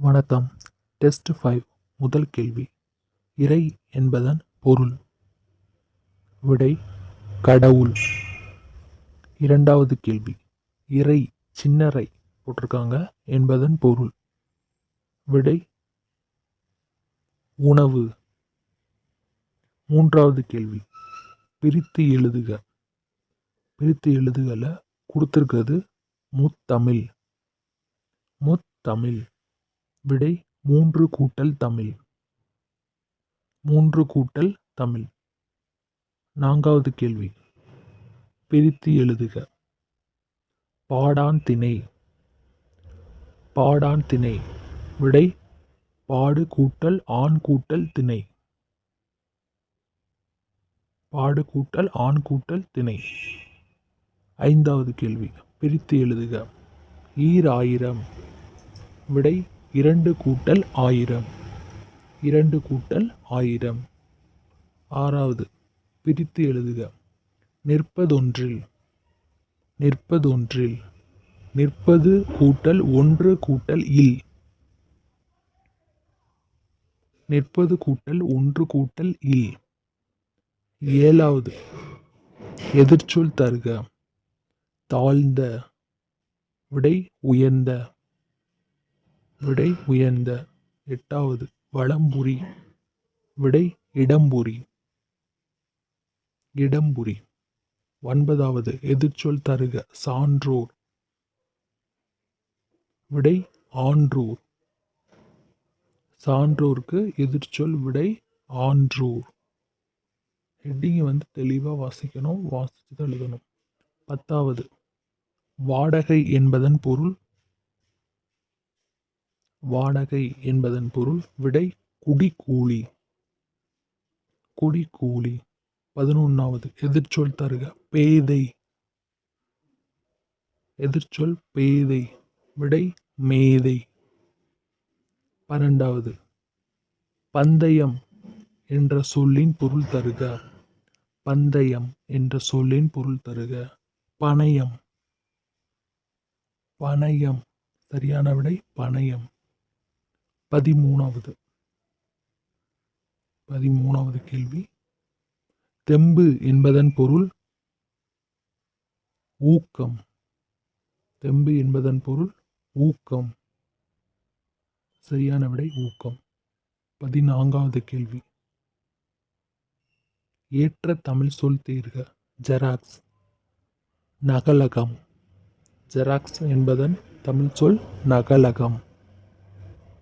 வணக்கம். Test five முதல் கேள்வி. இறை என்பதன் பொருள். விடை கடவுள். இரண்டாவது கேள்வி. இறை சின்னறை போட்டிருக்காங்க. என்பதன் பொருள். விடை உணவு. மூன்றாவது கேள்வி. பிரித்து எழுதுக. பிரித்து எழுதுகளை கொடுத்துருக்கிறது முத்தமிழ். முத்தமிழ். விடை மூன்று கூட்டல் தமிழ். மூன்று கூட்டல் தமிழ். நான்காவது கேள்வி. பிரித்து எழுதுக. பாடான் திணை. பாடான் திணை. விடை பாடு கூட்டல் ஆண் கூட்டல் திணை. பாடு கூட்டல் ஆண் கூட்டல் திணை. ஐந்தாவது கேள்வி. பிரித்து எழுதுக. ஈராயிரம். விடை இரண்டு கூட்டல் ஆயிரம். இரண்டு கூட்டல் ஆயிரம். ஆறாவது பிரித்து எழுதுக. நிற்பதொன்றில் நிற்பதொன்றில் நிற்பது கூட்டல் ஒன்று கூட்டல் இல். நிற்பது கூட்டல் ஒன்று கூட்டல் இல். ஏழாவது எதிர்ச்சொல் தருக. தாழ்ந்த விடை உயர்ந்த. விடை உயர்ந்த எட்டாவது வளம்புரி. விடை இடம்புரி. இடம்புரி. ஒன்பதாவது எதிர்ச்சொல் தருக சான்றோர். விடை ஆன்றூர். சான்றோருக்கு எதிர்ச்சொல் விடை ஆன்றூர். ஹெட்டிங்கை வந்து தெளிவாக வாசிக்கணும் வாசித்து தான் எழுதணும். பத்தாவது வாடகை என்பதன் பொருள் வாடகை என்பதன் பொருள் விடை குடிக்கூலி. குடிக்கூலி. பதினொன்றாவது எதிர்ச்சொல் தருக. பேதை. எதிர்ச்சொல் பேதை. விடை மேதை. பன்னெண்டாவது பந்தயம் என்ற சொல்லின் பொருள் தருக. பந்தயம் என்ற சொல்லின் பொருள் தருக. பணயம். பணயம். சரியான விடை பணயம். பதிமூணாவது. பதிமூணாவது கேள்வி. தெம்பு என்பதன் பொருள் ஊக்கம். தெம்பு என்பதன் பொருள் ஊக்கம். சரியான விடை ஊக்கம். பதினான்காவது கேள்வி. ஏற்ற தமிழ் சொல் தீர்க. ஜெராக்ஸ். நகலகம். ஜெராக்ஸ் என்பதன் தமிழ் சொல் நகலகம்.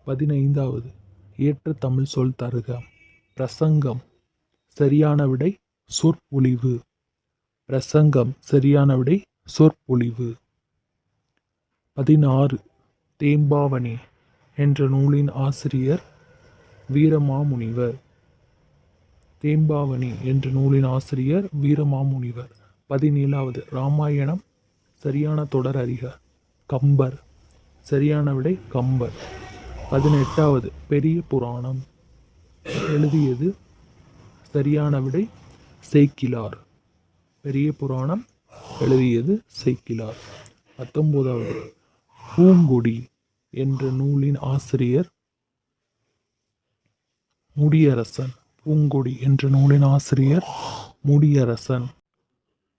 பதினைந்தாவது. ஏற்ற தமிழ் சொல் தருக. பிரசங்கம். சரியான விடை சொற்பொழிவு. பிரசங்கம். சரியான விடை சொற்பொழிவு. பதினாறு. தேம்பாவணி என்ற நூலின் ஆசிரியர் வீரமாமுனிவர். தேம்பாவணி என்ற நூலின் ஆசிரியர் வீரமாமுனிவர். பதினேழாவது. ராமாயணம். சரியான தொடர் அறிக. கம்பர். சரியான விடை கம்பர். பதினெட்டாவது பெரிய புராணம். எழுதியது சரியான விடை சேக்கிலார். பெரிய புராணம் எழுதியது சேக்கிலார். பத்தொன்பதாவது பூங்கொடி என்ற நூலின் ஆசிரியர் முடியரசன். பூங்கொடி என்ற நூலின் ஆசிரியர் முடியரசன்.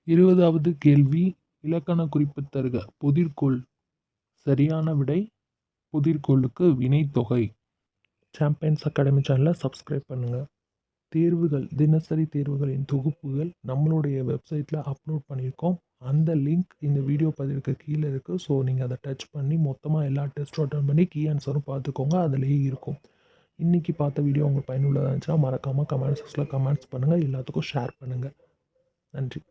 இருபதாவது கேள்வி இலக்கண குறிப்பு தருக. புதிர்கோள் சரியான விடை புதிர்கோளுக்கு வினைத்தொகை. சாம்பியன்ஸ் அகாடமி சேனலை சப்ஸ்கிரைப் பண்ணுங்கள் தேர்வுகள் தினசரி தேர்வுகளின் தொகுப்புகள் நம்மளுடைய வெப்சைட்டில் அப்லோட் பண்ணியிருக்கோம். அந்த லிங்க் இந்த வீடியோ பதிவுக்கு கீழே இருக்குது ஸோ நீங்கள் அதை டச் பண்ணி மொத்தமாக எல்லா டெஸ்ட்டும் அட்டன் பண்ணி கீ ஆன்சரும் பார்த்துக்கோங்க. அதுலேயே இருக்கும். இன்றைக்கி பார்த்த வீடியோ உங்களுக்கு பயனுள்ளதாக இருந்துச்சுன்னா மறக்காமல் கமெண்ட் செக்ஷனில் கமெண்ட்ஸ் பண்ணுங்கள் எல்லாத்துக்கும் ஷேர் பண்ணுங்கள் நன்றி.